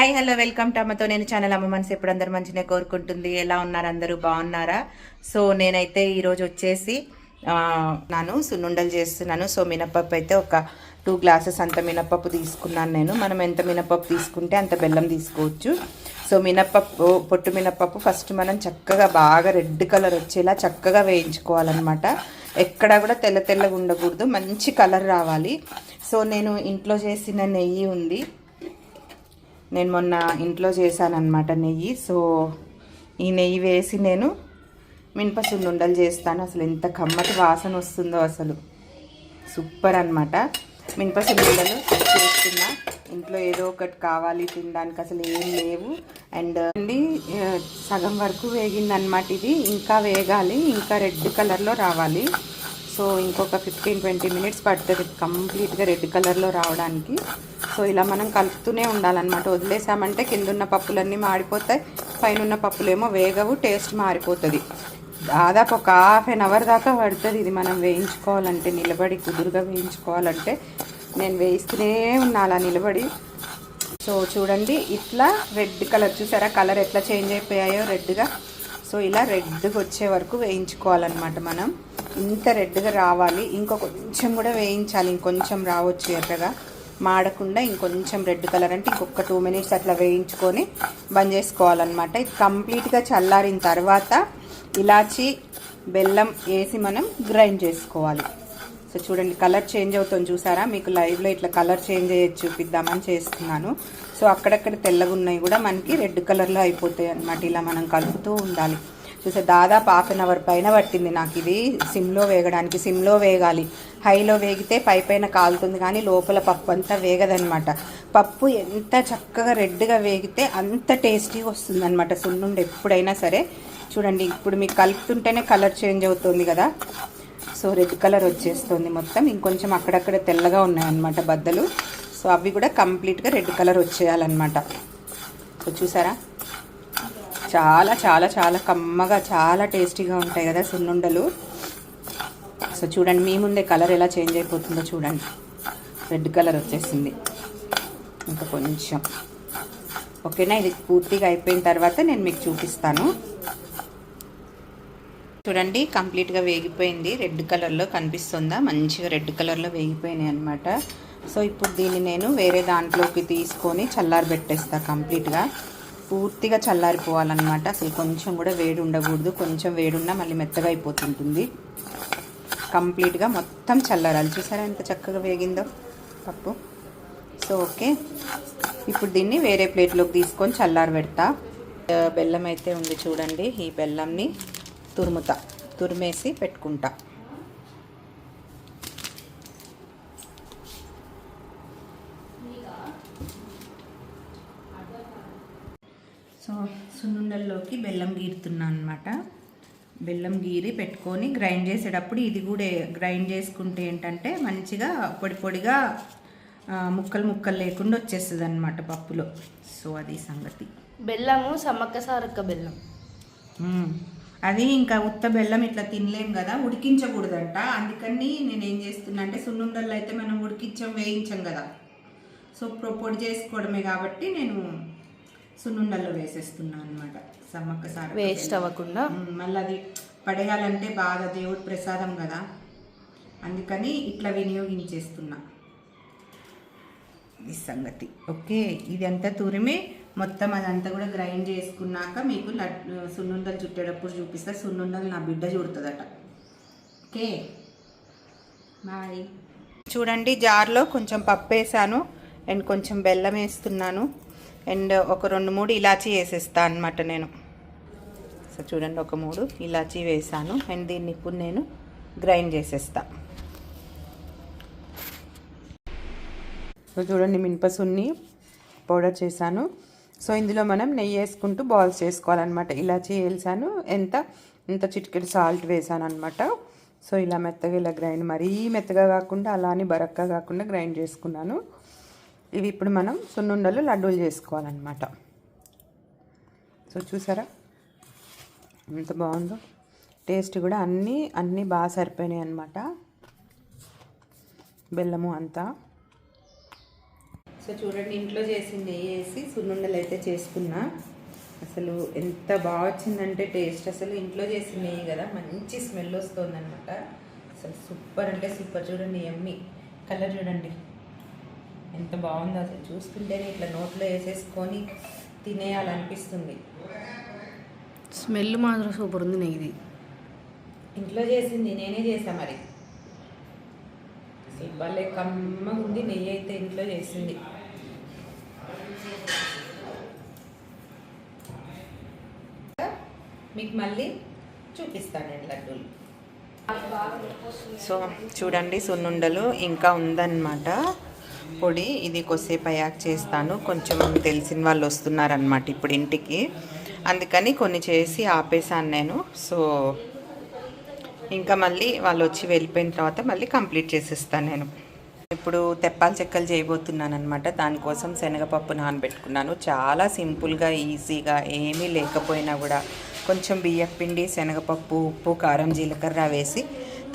Hi hello welcome to అమ్మతో నేను channel అమ్మ మనసు ఎప్పుడు అందరు మంచిగా కోరుకుంటుంది. ఎలా ఉన్నారు అందరూ? బాగున్నారా? సో నేనైతే ఈరోజు వచ్చేసి నాను సున్నుండలు చేస్తున్నాను. సో మినపప్పు అయితే ఒక టూ గ్లాసెస్ అంత మినపప్పు తీసుకున్నాను నేను. మనం ఎంత మినపప్పు తీసుకుంటే అంత బెల్లం తీసుకోవచ్చు. సో మినపప్పు పొట్టు మినపప్పు ఫస్ట్ మనం చక్కగా బాగా రెడ్ కలర్ వచ్చేలా చక్కగా వేయించుకోవాలన్నమాట. ఎక్కడా కూడా తెల్ల తెల్లగా ఉండకూడదు. మంచి కలర్ రావాలి. సో నేను ఇంట్లో చేసిన నెయ్యి ఉంది. నేను మొన్న ఇంట్లో చేశానన్నమాట నెయ్యి. సో ఈ నెయ్యి వేసి నేను మినపసుండుండలు చేస్తాను. అసలు ఎంత కమ్మటి వాసన వస్తుందో అసలు. సూపర్ అనమాట మినపసుండుండలు చేస్తున్నా. ఇంట్లో ఏదో ఒకటి కావాలి తినడానికి అసలు ఏం లేవు. అండ్ అండి సగం వరకు వేగిందనమాట ఇది. ఇంకా వేగాలి. ఇంకా రెడ్ కలర్లో రావాలి. సో ఇంకొక ఫిఫ్టీన్ ట్వంటీ మినిట్స్ పడుతుంది కంప్లీట్గా రెడ్ కలర్లో రావడానికి. సో ఇలా మనం కలుపుతూనే ఉండాలన్నమాట. వదిలేసామంటే కిందన్న పప్పులన్నీ మాడిపోతాయి పైన ఉన్న పప్పులేమో వేగవు టేస్ట్ మారిపోతుంది. దాదాపు ఒక హాఫ్ అన్ అవర్ దాకా పడుతుంది ఇది మనం వేయించుకోవాలంటే నిలబడి కుదురుగా వేయించుకోవాలంటే. నేను వేయిస్తూనే ఉన్నా అలా నిలబడి. సో చూడండి ఇట్లా రెడ్ కలర్ చూసారా? కలర్ ఎట్లా చేంజ్ అయిపోయాయో రెడ్గా. సో ఇలా రెడ్గా వచ్చే వరకు వేయించుకోవాలన్నమాట మనం. ఇంత రెడ్గా రావాలి. ఇంకో కొంచెం కూడా వేయించాలి ఇంకొంచెం రావచ్చు ఎర్రగా. మాడకుండా ఇంకొంచెం రెడ్ కలర్ అంటే ఇంకొక టూ మినిట్స్ అట్లా వేయించుకొని బంద్ చేసుకోవాలన్నమాట. ఇది కంప్లీట్గా చల్లారిన తర్వాత ఇలాచి బెల్లం వేసి మనం గ్రైండ్ చేసుకోవాలి. సో చూడండి కలర్ చేంజ్ అవుతుంది చూసారా? మీకు లైవ్లో ఇట్లా కలర్ చేంజ్ అయ్యేది చూపిద్దామని చేస్తున్నాను. సో అక్కడక్కడ తెల్లగా ఉన్నాయి కూడా మనకి రెడ్ కలర్లో అయిపోతాయి అన్నమాట. ఇలా మనం కలుపుతూ ఉండాలి. చూసే దాదాపు హాఫ్ అన్ అవర్ పైన పట్టింది నాకు ఇది. సిమ్లో వేగడానికి సిమ్లో వేగాలి. హైలో వేగితే పై పైన కాలుతుంది కానీ లోపల పప్పు అంతా వేగదనమాట పప్పు ఎంత చక్కగా రెడ్గా వేగితే అంత టేస్టీగా వస్తుంది అనమాట సున్నుండి ఎప్పుడైనా సరే. చూడండి ఇప్పుడు మీకు కలుపుతుంటేనే కలర్ చేంజ్ అవుతుంది కదా. సో రెడ్ కలర్ వచ్చేస్తుంది మొత్తం. ఇంకొంచెం అక్కడక్కడ తెల్లగా ఉన్నాయన్నమాట బద్దలు. సో అవి కూడా కంప్లీట్గా రెడ్ కలర్ వచ్చేయాలన్నమాట. సో చూసారా? చాలా చాలా చాలా కమ్మగా చాలా టేస్టీగా ఉంటాయి కదా సున్నుండలు. సో చూడండి మీ ముందే కలర్ ఎలా చేంజ్ అయిపోతుందో చూడండి. రెడ్ కలర్ వచ్చేసింది. ఇంకా కొంచెం. ఓకేనా? ఇది పూర్తిగా అయిపోయిన తర్వాత నేను మీకు చూపిస్తాను. చూడండి కంప్లీట్గా వేగిపోయింది. రెడ్ కలర్లో కనిపిస్తుందా? మంచిగా రెడ్ కలర్లో వేగిపోయినాయి అనమాట సో ఇప్పుడు దీన్ని నేను వేరే దాంట్లోకి తీసుకొని చల్లారబెట్టేస్తా కంప్లీట్గా పూర్తిగా చల్లారిపోవాలన్నమాట. అసలు కొంచెం కూడా వేడి ఉండకూడదు. కొంచెం వేడున్నా మళ్ళీ మెత్తగా అయిపోతుంటుంది. కంప్లీట్గా మొత్తం చల్లారాలి. చూసారా ఎంత చక్కగా వేగిందో పప్పు. So okay. ఇప్పుడు దీన్ని వేరే ప్లేట్లోకి తీసుకొని చల్లారి పెడతా. బెల్లం అయితే ఉంది చూడండి. ఈ బెల్లంని తురుముతా. తురిమేసి పెట్టుకుంటా. సో సున్నుండల్లోకి బెల్లం గీరుతున్నా అనమాట బెల్లం గీరి పెట్టుకొని గ్రైండ్ చేసేటప్పుడు ఇది కూడా గ్రైండ్ చేసుకుంటే ఏంటంటే మంచిగా పొడి పొడిగా ముక్కలు ముక్కలు లేకుండా వచ్చేస్తుంది అనమాట పప్పులో. సో అది సంగతి. బెల్లము సమ్మక్క సారక్క బెల్లం. అది ఇంకా ఉత్త బెల్లం ఇట్లా తినలేం కదా ఉడికించకూడదంట. అందుకని నేను ఏం చేస్తున్నా అంటే సున్నుండల్లో అయితే మనం ఉడికించాం వేయించాం కదా. సో పొడి చేసుకోవడమే కాబట్టి నేను సున్నుండల్లో వేసేస్తున్నాను అనమాట సమ్మక్క సార్ వేస్ట్ అవ్వకుండా. మళ్ళీ అది పడేయాలంటే బాగా దేవుడి ప్రసాదం కదా. అందుకని ఇట్లా వినియోగించేస్తున్నా. ఈ సంగతి. ఓకే ఇది అంతా తురిమి. మొత్తం అదంతా కూడా గ్రైండ్ చేసుకున్నాక మీకు సున్నుండలు చుట్టేటప్పుడు చూపిస్తా. సున్నుండలు నా బిడ్డ చుడుతుందట. Okay bye. చూడండి జార్లో కొంచెం పప్పు వేసాను అండ్ కొంచెం బెల్లం వేస్తున్నాను. అండ్ ఒక రెండు మూడు ఇలాచీ వేసేస్తా అనమాట నేను. సో చూడండి ఒక మూడు ఇలాచీ వేసాను. అండ్ దీన్ని ఇప్పుడు నేను గ్రైండ్ చేసేస్తా. సో చూడండి మినపసున్ని పౌడర్ చేశాను. సో ఇందులో మనం నెయ్యి వేసుకుంటూ బాల్స్ చేసుకోవాలన్నమాట. ఇలాచీ వేసాను. ఎంత? ఇంత చిటికెడు సాల్ట్ వేసాను అనమాట సో ఇలా మెత్తగా ఇలా గ్రైండ్ మరీ మెత్తగా కాకుండా అలానే అని బరక్గా కాకుండా గ్రైండ్ చేసుకున్నాను. ఇవి ఇప్పుడు మనం సున్నుండలు లడ్డూలు చేసుకోవాలన్నమాట. సో చూసారా? ఎంత బాగుందో. టేస్ట్ కూడా అన్నీ అన్నీ బాగా సరిపోయినాయి అనమాట బెల్లము అంతా. సో చూడండి ఇంట్లో చేసి నెయ్యి వేసి సున్నుండలు అయితే చేసుకున్నా. అసలు ఎంత బాగా వచ్చిందంటే టేస్ట్. అసలు ఇంట్లో చేసింది నెయ్యి కదా మంచి స్మెల్ వస్తుంది అనమాట అసలు సూపర్ అంటే సూపర్. చూడండి ఎమ్మి. కలర్ చూడండి. ఎంత బాగుందో అసలు చూస్తుంటేనే ఇట్లా నోట్లో వేసేసుకొని తినేయాలనిపిస్తుంది. స్మెల్ మాత్రం సూపర్ ఉంది నెయ్యిది. ఇంట్లో చేసింది నేనే చేసా మరి. భలే కమ్మగా ఉంది నెయ్యి అయితే ఇంట్లో చేసింది. మీకు మళ్ళీ చూపిస్తాను నేను లడ్డూలు. సో చూడండి సున్నుండలు ఇంకా ఉందన్నమాట. పొడి ఇది కొద్దిసేపు అయ్యాక చేస్తాను. కొంచెం తెలిసిన వాళ్ళు వస్తున్నారనమాట ఇప్పుడు ఇంటికి. అందుకని కొన్ని చేసి ఆపేసాను నేను. సో ఇంకా మళ్ళీ వాళ్ళు వచ్చి వెళ్ళిపోయిన తర్వాత మళ్ళీ కంప్లీట్ చేసేస్తాను నేను. ఇప్పుడు తెప్పాల చెక్కలు చేయబోతున్నాను అనమాట దానికోసం శనగపప్పు నానబెట్టుకున్నాను. చాలా సింపుల్గా ఈజీగా ఏమీ లేకపోయినా కూడా కొంచెం బియ్యపిండి శనగపప్పు ఉప్పు కారం జీలకర్ర వేసి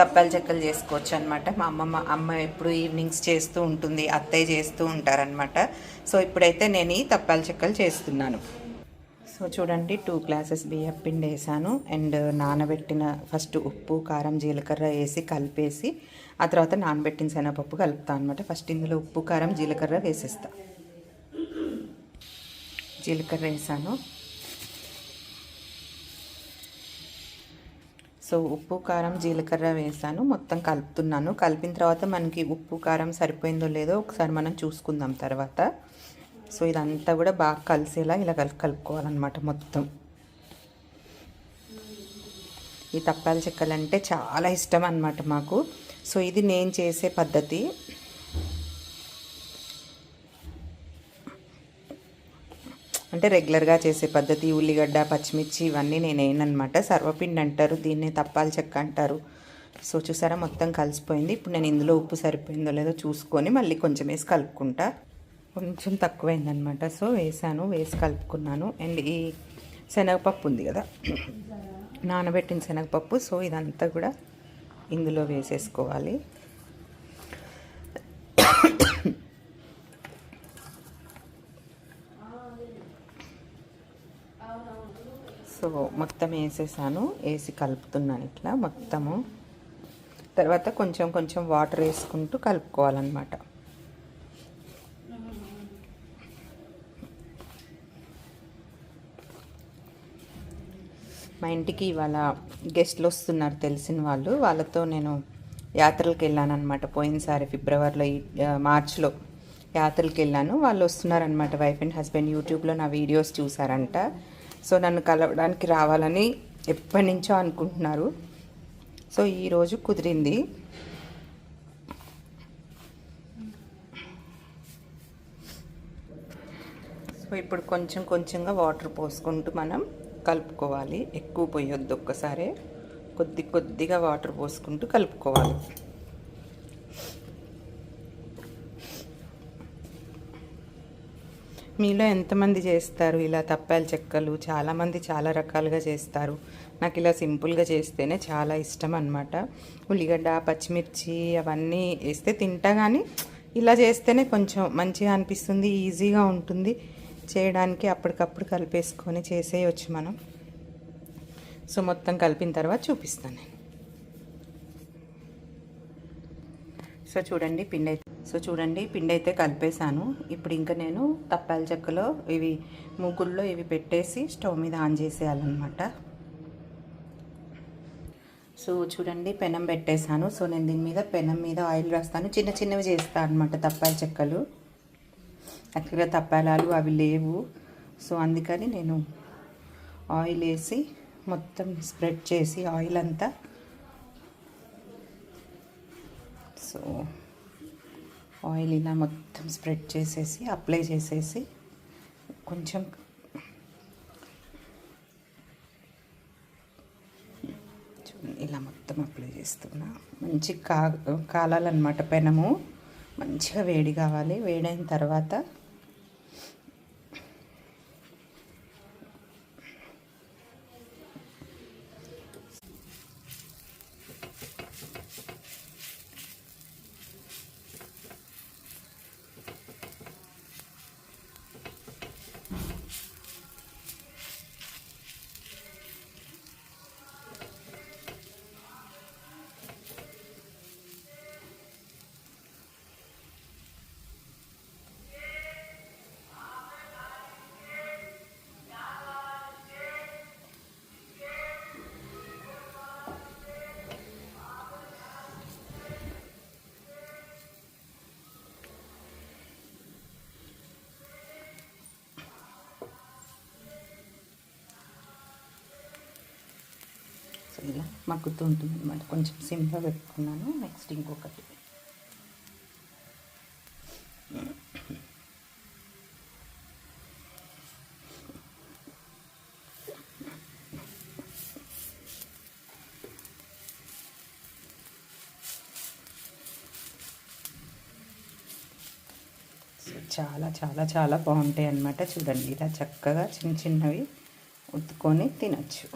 తప్పలు చెక్కలు చేసుకోవచ్చు అనమాట మా అమ్మమ్మ అమ్మ ఎప్పుడు ఈవినింగ్స్ చేస్తూ ఉంటుంది అత్తయ్య చేస్తూ ఉంటారనమాట సో ఇప్పుడైతే నేను ఈ తప్పాల చెక్కలు చేస్తున్నాను. సో చూడండి టూ గ్లాసెస్ బియ్యం పిండి వేసాను. అండ్ నానబెట్టిన ఫస్ట్ ఉప్పు కారం జీలకర్ర వేసి కలిపేసి ఆ తర్వాత నానబెట్టిన శనగపప్పు కలుపుతాను అనమాట ఫస్ట్ ఇందులో ఉప్పు కారం జీలకర్ర వేసేస్తా. జీలకర్ర వేసాను. సో ఉప్పు కారం జీలకర్ర వేసాను. మొత్తం కలుపుతున్నాను. కలిపిన తర్వాత మనకి ఉప్పు కారం సరిపోయిందో లేదో ఒకసారి మనం చూసుకుందాం తర్వాత. సో ఇదంతా కూడా బాగా కలిసేలా ఇలా కలిపి కలుపుకోవాలన్నమాట మొత్తం. ఈ తప్పాల చెక్కలంటే చాలా ఇష్టం అన్నమాట మాకు. సో ఇది నేను చేసే పద్ధతి. అంటే రెగ్యులర్గా చేసే పద్ధతి ఉల్లిగడ్డ పచ్చిమిర్చి ఇవన్నీ నేను వేయనమాట సర్వపిండి అంటారు దీన్నే తప్పాల చెక్క అంటారు. సో చూసారా మొత్తం కలిసిపోయింది. ఇప్పుడు నేను ఇందులో ఉప్పు సరిపోయిందో లేదో చూసుకొని మళ్ళీ కొంచెం వేసి కలుపుకుంటా. కొంచెం తక్కువైందనమాట సో వేసాను వేసి కలుపుకున్నాను. అండ్ ఈ శనగపప్పు ఉంది కదా నానబెట్టిన శనగపప్పు. సో ఇదంతా కూడా ఇందులో వేసేసుకోవాలి సో మొత్తం వేసేసాను వేసి కలుపుతున్నాను ఇట్లా మొత్తము. తర్వాత కొంచెం కొంచెం వాటర్ వేసుకుంటూ కలుపుకోవాలన్నమాట. మా ఇంటికి ఇవాళ గెస్ట్లు వస్తున్నారు తెలిసిన వాళ్ళు. వాళ్ళతో నేను యాత్రలకు వెళ్ళాను అనమాట పోయినసారి ఫిబ్రవరిలో మార్చ్లో యాత్రలకు వెళ్ళాను. వాళ్ళు వస్తున్నారనమాట వైఫ్ అండ్ హస్బెండ్ యూట్యూబ్లో నా వీడియోస్ చూసారంట సో నన్ను కలవడానికి రావాలని ఎప్పటి నుంచో అనుకుంటున్నారు. సో ఈరోజు కుదిరింది. సో ఇప్పుడు కొంచెం కొంచెంగా వాటర్ పోసుకుంటూ మనం కలుపుకోవాలి. ఎక్కువ పోయొద్దు ఒక్కసారే. కొద్ది కొద్దిగా వాటర్ పోసుకుంటూ కలుపుకోవాలి. మీలో ఎంతమంది చేస్తారు? ఇలా తప్పాలు చెక్కలు. చాలామంది చాలా రకాలుగా చేస్తారు. నాకు ఇలా సింపుల్గా చేస్తేనే చాలా ఇష్టం అనమాట ఉల్లిగడ్డ పచ్చిమిర్చి అవన్నీ వేస్తే తింటా కానీ ఇలా చేస్తేనే కొంచెం మంచిగా అనిపిస్తుంది ఈజీగా ఉంటుంది. చేయడానికి అప్పటికప్పుడు కలిపేసుకొని చేసేయచ్చు మనం. సో మొత్తం కలిపిన తర్వాత చూపిస్తాను నేను. సో చూడండి పిండి అయితే సో చూడండి పిండి అయితే కలిపేశాను. ఇప్పుడు ఇంకా నేను తప్పాల చెక్కలో ఇవి మూకుల్లో ఇవి పెట్టేసి స్టవ్ మీద ఆన్ చేసేయాలన్నమాట. సో చూడండి పెనం పెట్టేశాను. సో నేను దీని మీద పెనం మీద ఆయిల్ రాస్తాను. చిన్న చిన్నవి చేస్తాను అనమాట తప్పాల చెక్కలు. యాక్చువల్గా తప్పాలాలు అవి లేవు. సో అందుకని నేను ఆయిల్ వేసి మొత్తం స్ప్రెడ్ చేసి ఆయిల్ అంతా సో ఆయిల్ ఇలా మొత్తం స్ప్రెడ్ చేసేసి అప్లై చేసేసి కొంచెం ఇలా మొత్తం అప్లై చేస్తున్నా. మంచి కా కాలాలన్నమాట పెనము. మంచిగా వేడి కావాలి. వేడైన తర్వాత ఇలా మగ్గుతూ ఉంటుంది అనమాట కొంచెం సిమ్లో పెట్టుకున్నాను నెక్స్ట్ ఇంకొకటి. చాలా చాలా చాలా బాగుంటాయి అన్నమాట. చూడండి ఇలా చక్కగా చిన్న చిన్నవి ఉత్తుకొని తినచ్చు.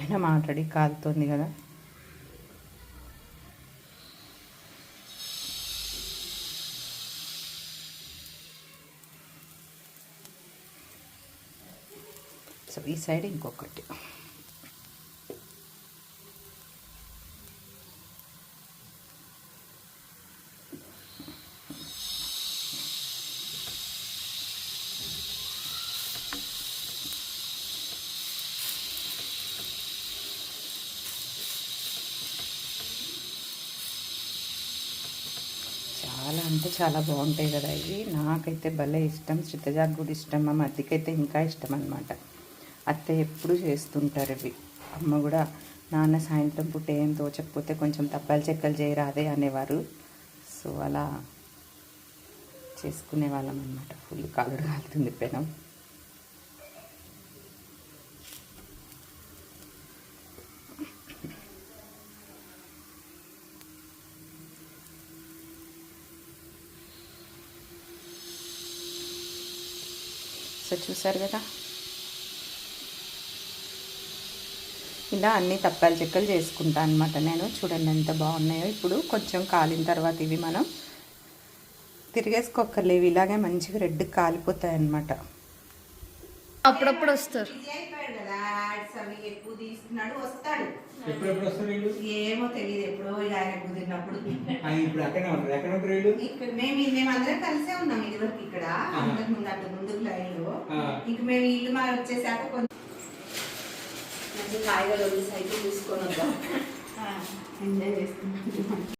పైన ఆల్రెడీ కాలుతుంది కదా. సో ఈ సైడ్ ఇంకొకటి చాలా అంటే చాలా బాగుంటాయి కదా ఇవి. నాకైతే భలే ఇష్టం. చిత్తజాగ్ కూడా ఇష్టం. మా మధ్యకైతే ఇంకా ఇష్టం అనమాట అత్త ఎప్పుడు చేస్తుంటారు ఇవి. అమ్మ కూడా నాన్న సాయంత్రం పూట ఏం తోచకపోతే కొంచెం తప్పాలు చెక్కలు చేయరాదే అనేవారు. సో అలా చేసుకునే వాళ్ళం అనమాట ఫుల్ కాలుడు కాలుతుంది పెనం. సో చూసారు కదా? ఇలా అన్ని తప్పాలు చెక్కలు చేసుకుంటా అనమాట నేను. చూడండి ఎంత బాగున్నాయో. ఇప్పుడు కొంచెం కాలిన తర్వాత ఇవి మనం తిరిగేసుకోక్కర్లేవు ఇలాగే మంచిగా రెడ్ కాలిపోతాయి అన్నమాట అప్పుడప్పుడు వస్తారు. ఏమో తెలియదు ఎప్పుడో ఇక ఆయన కుదిరినప్పుడు. ఆ, ఇప్పుడు అక్కడే ఉంటారు. ఎక్కడ ఉంటారు వీళ్ళు? ఇక్కడ మేము కలిసే ఉన్నాం ఇదివరకు ఇక్కడ. అంతకు ముందు అంతకు ముందు లైన్లో ఆ. ఇంక మేము ఇల్లు మారి వచ్చేసాక కొంచెం మంచి కాయగూరలు సైకిల్ తీసుకొని వద్దాం ఎంజాయ్ చేస్తున్నాం.